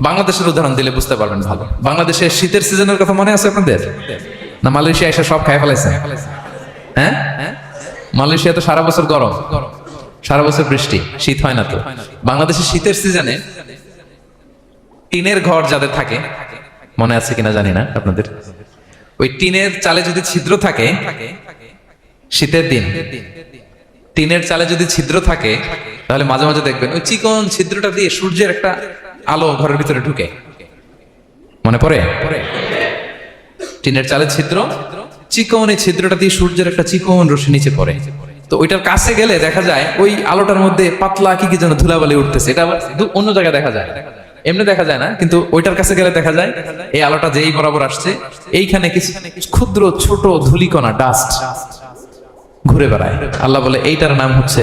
বাংলাদেশের উদাহরণ দিলে বুঝতে পারবেন ভালো। বাংলাদেশের শীতের সিজনের কথা মনে আছে আপনাদের? না, মালয়েশিয়া এসে সব খাই ফেলাইছে। হ্যাঁ? মালয়েশিয়া তো সারা বছর গরম। সারা বছর বৃষ্টি। শীত হয় না তো। বাংলাদেশের শীতের সিজনে টিনের ঘর যাদের থাকে, মনে আছে কিনা জানি না আপনাদের? ওই টিনের চালে যদি ছিদ্র থাকে, শীতের দিন, টিনের চালে যদি ছিদ্র থাকে, তাহলে মাঝে মাঝে দেখবেন ওই চিকন ছিদ্রটা দিয়ে সূর্যের একটা আলো ঘরের ভিতরে ঢুকে। মনে পড়ে? টিনের চালের ছিদ্র? চিকন এই ছিদ্রটা দিয়ে সূর্যের একটা চিকন রশ্মি নিচে পড়ে। তো ওইটার কাছে গেলে দেখা যায় ওই আলোটার মধ্যে পাতলা কি কি যেন ধুলাবালি উঠতেছে। এটা আবার অন্য জায়গায় দেখা যায়। এমনি দেখা যায় না, কিন্তু ওইটার কাছে গেলে দেখা যায় এই আলোটা যেই বরাবর আসছে, এইখানে কিছু ক্ষুদ্র ছোট ধুলিকণা, ডাস্ট ঘুরে বেড়ায়। আল্লাহ বলে, এইটার নাম হচ্ছে